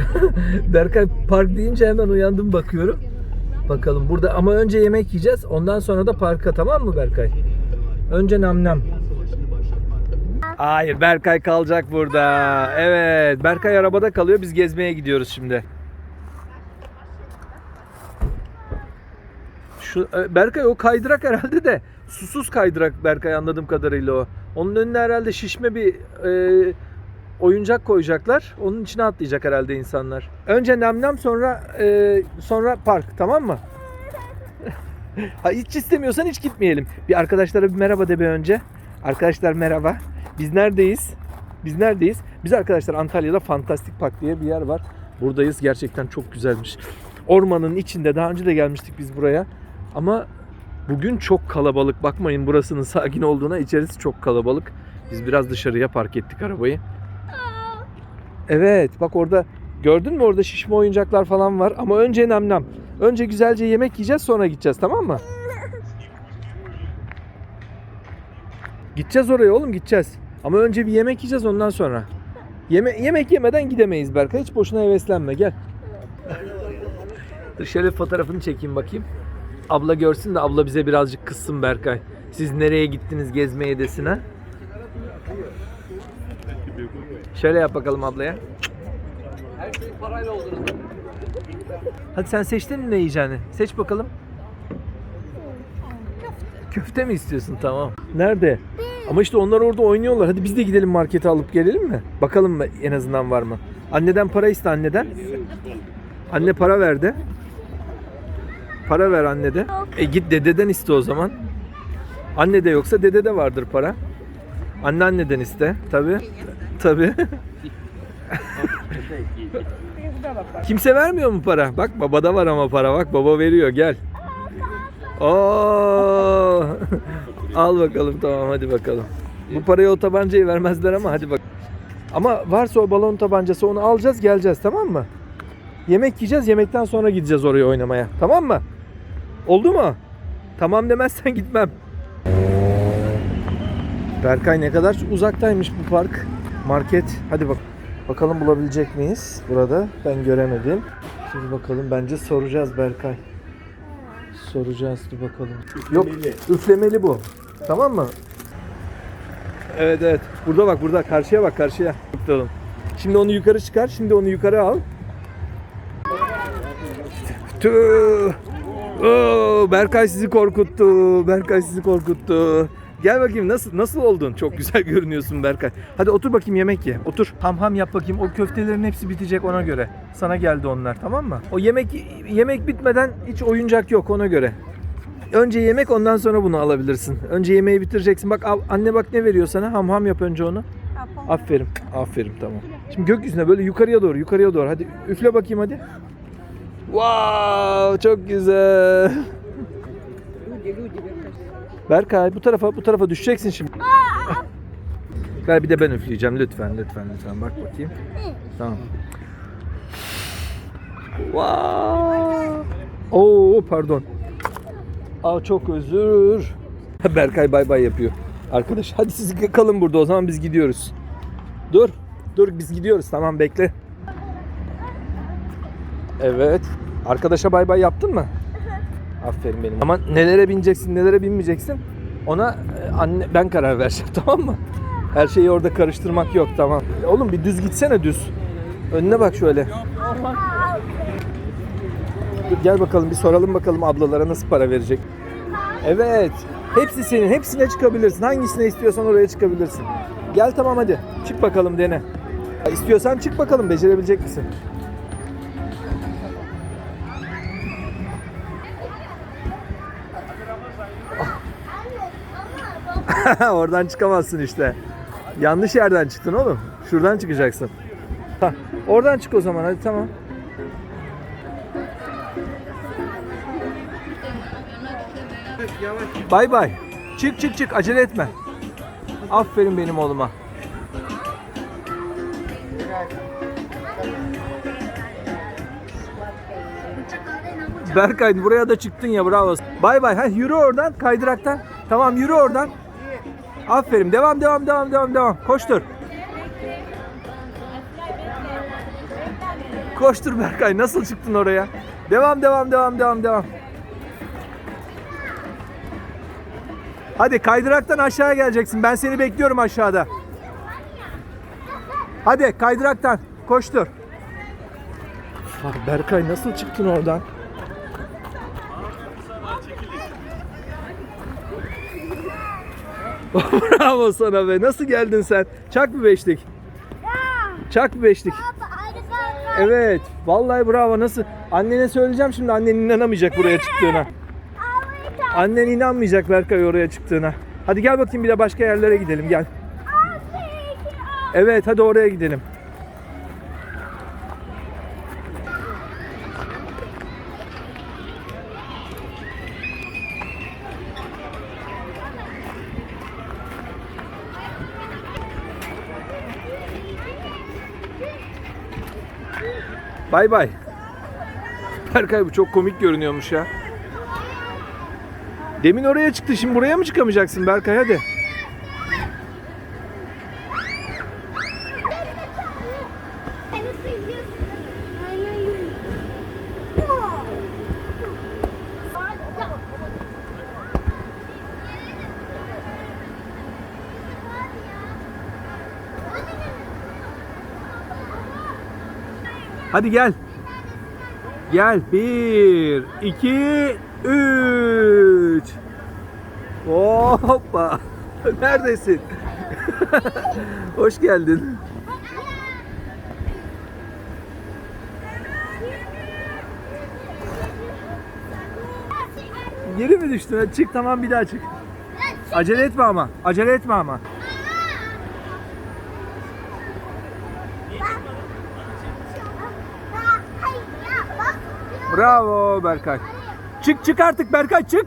Berkay park deyince hemen uyandım bakıyorum. Bakalım burada ama önce yemek yiyeceğiz. Ondan sonra da parka tamam mı Berkay? Önce nam nam. Hayır Berkay kalacak burada. Evet Berkay arabada kalıyor. Biz gezmeye gidiyoruz şimdi. Şu e, Berkay o kaydırak herhalde de susuz kaydırak Berkay anladığım kadarıyla o. Onun önüne herhalde şişme bir e, oyuncak koyacaklar. Onun içine atlayacak herhalde insanlar. Önce nemnem sonra e, sonra park tamam mı? ha, hiç istemiyorsan hiç gitmeyelim. Bir arkadaşlara bir merhaba de bir önce. Arkadaşlar merhaba. Biz neredeyiz? Biz neredeyiz? Biz arkadaşlar Antalya'da Fantastik Park diye bir yer var. Buradayız. Gerçekten çok güzelmiş. Ormanın içinde daha önce de gelmiştik biz buraya. Ama bugün çok kalabalık. Bakmayın burasının sakin olduğuna. içerisi çok kalabalık. Biz biraz dışarıya park ettik arabayı. Evet bak orada gördün mü orada şişme oyuncaklar falan var. Ama önce nemnem. Önce güzelce yemek yiyeceğiz sonra gideceğiz tamam mı? Gideceğiz oraya oğlum gideceğiz. Ama önce bir yemek yiyeceğiz ondan sonra. Yeme yemek yemeden gidemeyiz Berkay. Hiç boşuna heveslenme gel. Dur şöyle fotoğrafını çekeyim bakayım. Abla görsün de abla bize birazcık kızsın Berkay. Siz nereye gittiniz gezmeye desin ha? Şöyle yap bakalım ablaya. Her şey parayla olur. Hadi sen seçtin mi ne yiyeceğini? Seç bakalım. Köfte mi istiyorsun? Tamam. Nerede? Ama işte onlar orada oynuyorlar. Hadi biz de gidelim markete alıp gelelim mi? Bakalım mı en azından var mı? Anneden para iste anneden. Anne para verdi. Para ver anne de. E git dededen iste o zaman. Anne de yoksa dede de vardır para. Anne anneden iste. Tabi. Tabi. Kimse vermiyor mu para? Bak babada var ama para. Bak baba veriyor. Gel. Oo. Al bakalım tamam hadi bakalım. Bu parayı o tabancayı vermezler ama hadi bak. Ama varsa o balon tabancası onu alacağız geleceğiz tamam mı? Yemek yiyeceğiz yemekten sonra gideceğiz oraya oynamaya. Tamam mı? Oldu mu? Tamam demezsen gitmem. Berkay ne kadar uzaktaymış bu park. Market. Hadi bak. Bakalım bulabilecek miyiz burada? Ben göremedim. Şimdi bakalım bence soracağız Berkay. Soracağız dur bakalım. Yok üflemeli bu. Tamam mı? Evet evet. Burada bak burada karşıya bak karşıya. Bakalım. Şimdi onu yukarı çıkar. Şimdi onu yukarı al. Tüh. Oo, Berkay sizi korkuttu. Berkay sizi korkuttu. Gel bakayım nasıl nasıl oldun? Çok güzel görünüyorsun Berkay. Hadi otur bakayım yemek ye. Otur. Ham ham yap bakayım. O köftelerin hepsi bitecek ona göre. Sana geldi onlar tamam mı? O yemek yemek bitmeden hiç oyuncak yok ona göre. Önce yemek ondan sonra bunu alabilirsin. Önce yemeği bitireceksin. Bak anne bak ne veriyor sana? Ham ham yap önce onu. Aferin. Aferin tamam. Şimdi gökyüzüne böyle yukarıya doğru yukarıya doğru. Hadi üfle bakayım hadi. Wow çok güzel. Berkay bu tarafa bu tarafa düşeceksin şimdi. Ver bir de ben üfleyeceğim lütfen lütfen lütfen bak bakayım. Tamam. Wow. Oo pardon. Aa çok özür. Berkay bay bay yapıyor. Arkadaş hadi siz kalın burada o zaman biz gidiyoruz. Dur. Dur biz gidiyoruz tamam bekle. Evet. Arkadaşa bay bay yaptın mı? Aferin benim. Ama nelere bineceksin, nelere binmeyeceksin? Ona e, anne ben karar vereceğim tamam mı? Her şeyi orada karıştırmak yok tamam. Oğlum bir düz gitsene düz. Önüne bak şöyle. Dur, gel bakalım bir soralım bakalım ablalara nasıl para verecek. Evet. Hepsi senin. Hepsine çıkabilirsin. Hangisine istiyorsan oraya çıkabilirsin. Gel tamam hadi. Çık bakalım dene. İstiyorsan çık bakalım becerebilecek misin? Oradan çıkamazsın işte. Yanlış yerden çıktın oğlum. Şuradan çıkacaksın. Hah, oradan çık o zaman hadi tamam. Bay bay. Çık çık çık acele etme. Aferin benim oğluma. Berkay buraya da çıktın ya bravo. Bay bay. Ha yürü oradan kaydıraktan. Tamam yürü oradan. Aferin. Devam devam devam devam devam. Koştur. Koştur Berkay. Nasıl çıktın oraya? Devam devam devam devam devam. Hadi kaydıraktan aşağıya geleceksin. Ben seni bekliyorum aşağıda. Hadi kaydıraktan koştur. Berkay nasıl çıktın oradan? Bravo sana be. Nasıl geldin sen? Çak bir beşlik. Çak bir beşlik. Evet. Vallahi bravo. Nasıl? Annene söyleyeceğim şimdi. Annen inanamayacak buraya çıktığına. Annen inanmayacak Berkay oraya çıktığına. Hadi gel bakayım bir de başka yerlere gidelim gel. Evet hadi oraya gidelim. Bay bay. Berkay bu çok komik görünüyormuş ya. Demin oraya çıktı şimdi buraya mı çıkamayacaksın Berkay hadi. Hadi gel. Gel. Bir, iki, üç. Hoppa. Neredesin? Hoş geldin. Geri mi düştün? Çık tamam bir daha çık. Acele etme ama. Acele etme ama. Bravo Berkay. Çık çık artık Berkay çık.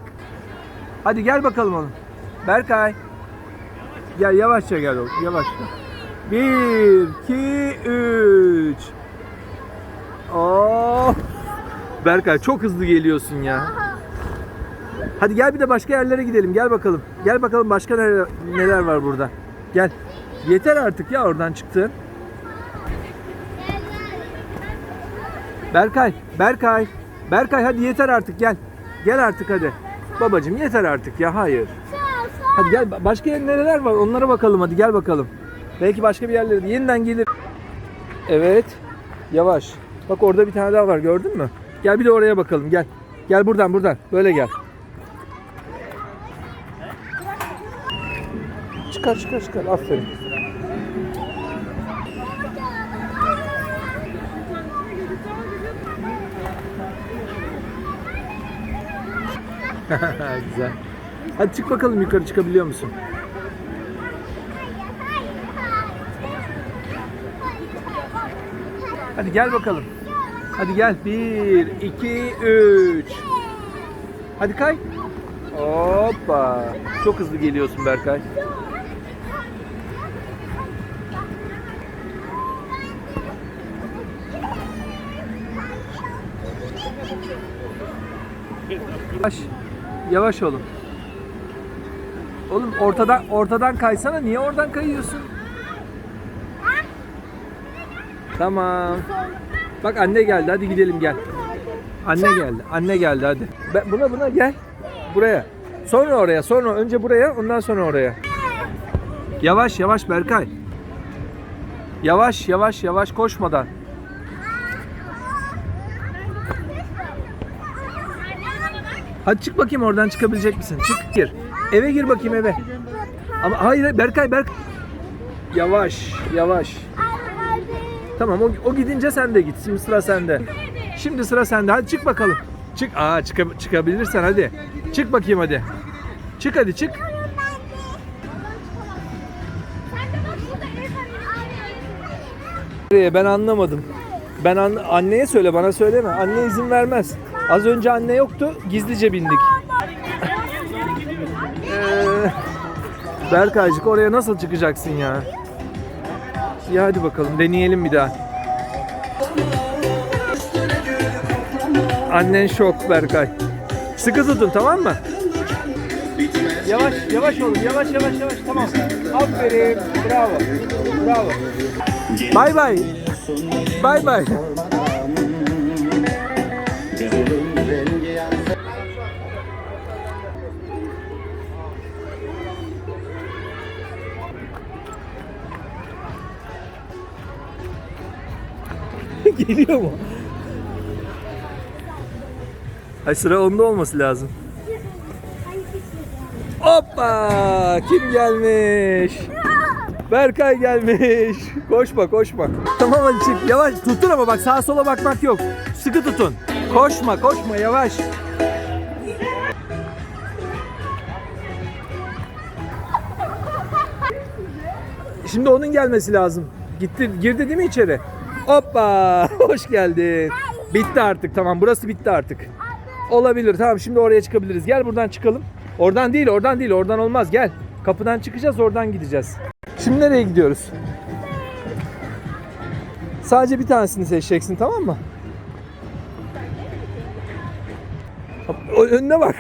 Hadi gel bakalım oğlum. Berkay. Gel yavaşça gel oğlum. Yavaşça. Bir, iki, üç. Oh. Berkay çok hızlı geliyorsun ya. Hadi gel bir de başka yerlere gidelim. Gel bakalım. Gel bakalım başka neler, neler var burada. Gel. Yeter artık ya oradan çıktın. Berkay, Berkay. Berkay hadi yeter artık gel. Gel artık hadi. Babacım yeter artık ya hayır. Hadi gel başka yer nereler var onlara bakalım hadi gel bakalım. Belki başka bir yerlere yeniden gelir. Evet. Yavaş. Bak orada bir tane daha var gördün mü? Gel bir de oraya bakalım gel. Gel buradan buradan böyle gel. Çıkar çıkar çıkar aferin. Güzel. Hadi çık bakalım yukarı çıkabiliyor musun? Hadi gel bakalım. Hadi gel. Bir, iki, üç. Hadi kay. Hoppa. Çok hızlı geliyorsun Berkay. Yavaş. Yavaş oğlum. Oğlum ortadan ortadan kaysana. Niye oradan kayıyorsun? Tamam. Bak anne geldi. Hadi gidelim gel. Anne geldi. Anne geldi hadi. Ben, buna buna gel. Buraya. Sonra oraya. Sonra önce buraya. Ondan sonra oraya. Yavaş yavaş Berkay. Yavaş yavaş yavaş koşmadan. Hadi çık bakayım oradan çıkabilecek misin? Çık gir. Eve gir bakayım eve. Ama hayır Berkay Berk. Yavaş yavaş. Tamam o, o gidince sen de git. Şimdi sıra sende. Şimdi sıra sende. Hadi çık bakalım. Çık. Aa çıka- çıkabilirsen hadi. Çık bakayım hadi. Çık hadi çık. Ben anlamadım. Ben an- anneye söyle bana söyleme. Anne izin vermez. Az önce anne yoktu. Gizlice bindik. Ee, Berkaycık oraya nasıl çıkacaksın ya? Ya hadi bakalım deneyelim bir daha. Annen şok Berkay. Sıkı tutun tamam mı? Yavaş yavaş olun yavaş yavaş yavaş tamam. Aferin bravo bravo. Bay bay. Bay bay. Geliyor mu? Ay sıra onda olması lazım. Hoppa! Kim gelmiş? Berkay gelmiş. Koşma koşma. Tamam hadi çık. Yavaş tutun ama bak sağa sola bakmak yok. Sıkı tutun. Koşma koşma yavaş. Şimdi onun gelmesi lazım. Gitti, girdi değil mi içeri? Hoppa! Hoş geldin. Bitti artık tamam. Burası bitti artık. Olabilir. Tamam şimdi oraya çıkabiliriz. Gel buradan çıkalım. Oradan değil, oradan değil. Oradan olmaz. Gel. Kapıdan çıkacağız, oradan gideceğiz. Şimdi nereye gidiyoruz? Sadece bir tanesini seçeceksin tamam mı? Önüne bak.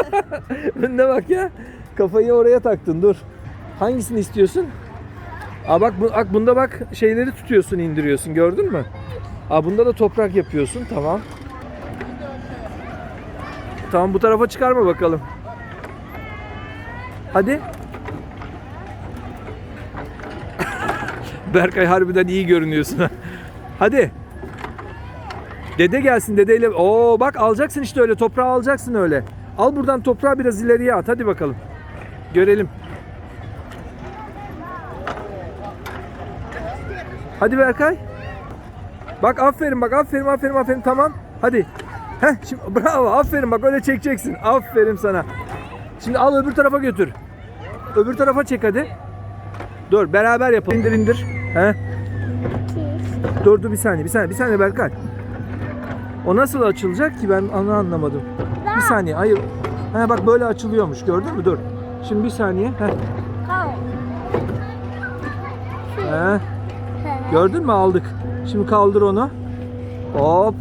önüne bak ya. Kafayı oraya taktın. Dur. Hangisini istiyorsun? Aa bak, bu, bak bunda bak şeyleri tutuyorsun, indiriyorsun. Gördün mü? Aa bunda da toprak yapıyorsun. Tamam. Tamam bu tarafa çıkarma bakalım. Hadi. Berkay harbiden iyi görünüyorsun. ha. Hadi. Dede gelsin dedeyle. Oo bak alacaksın işte öyle toprağı alacaksın öyle. Al buradan toprağı biraz ileriye at. Hadi bakalım. Görelim. Hadi Berkay. Bak aferin bak aferin aferin aferin tamam. Hadi. Heh şimdi bravo aferin bak öyle çekeceksin. Aferin sana. Şimdi al öbür tarafa götür. Öbür tarafa çek hadi. Dur beraber yapalım. İndir indir. He. Dur dur bir saniye bir saniye bir saniye Berkay. O nasıl açılacak ki ben onu anlamadım. Bir saniye hayır. He bak böyle açılıyormuş gördün mü? Dur. Şimdi bir saniye. Heh. He. Gördün mü aldık. Şimdi kaldır onu. Hop.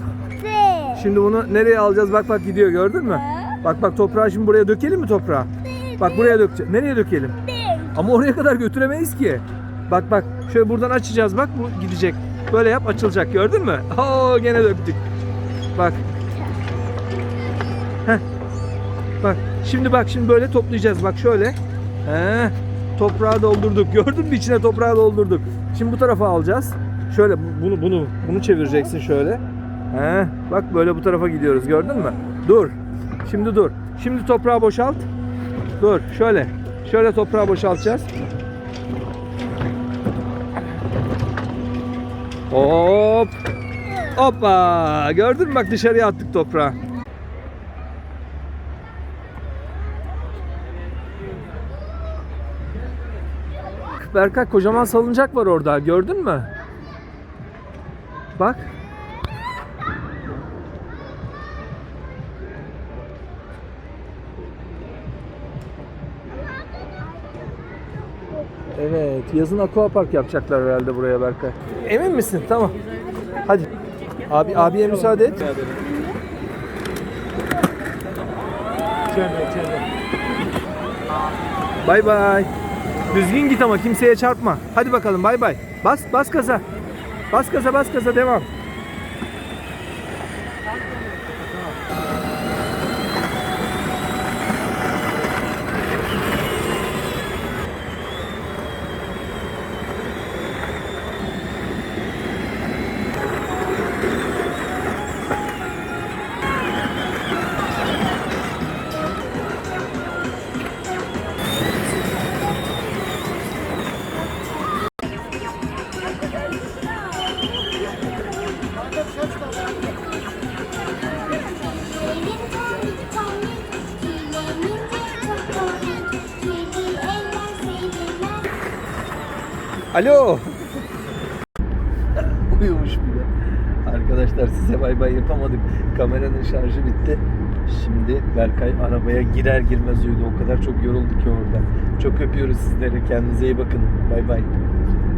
Şimdi bunu nereye alacağız? Bak bak gidiyor gördün mü? Bak bak toprağı şimdi buraya dökelim mi toprağı? Bak buraya dökeceğiz. Nereye dökelim? Ama oraya kadar götüremeyiz ki. Bak bak şöyle buradan açacağız bak bu gidecek. Böyle yap açılacak gördün mü? Oo gene döktük. Bak. Heh. Bak şimdi bak şimdi böyle toplayacağız bak şöyle. Heh. Toprağı doldurduk. Gördün mü içine toprağı doldurduk. Şimdi bu tarafa alacağız. Şöyle bu- bunu bunu bunu çevireceksin şöyle. Heh. Bak böyle bu tarafa gidiyoruz gördün mü? Dur. Şimdi dur. Şimdi toprağı boşalt. Dur şöyle. Şöyle toprağı boşaltacağız. Hop. Hoppa. Gördün mü bak dışarıya attık toprağı. Berkay kocaman salıncak var orada. Gördün mü? Bak. Evet, yazın aquapark yapacaklar herhalde buraya Berkay. Emin misin? Tamam. Hadi. Abi abiye müsaade et. Bay bay. Düzgün git ama kimseye çarpma. Hadi bakalım bay bay. Bas bas gaza. Bas gaza bas gaza devam. Alo. Uyumuş bile. Arkadaşlar size bay bay yapamadık. Kameranın şarjı bitti. Şimdi Berkay arabaya girer girmez uyudu. O kadar çok yoruldu ki orada. Çok öpüyoruz sizleri. Kendinize iyi bakın. Bay bay.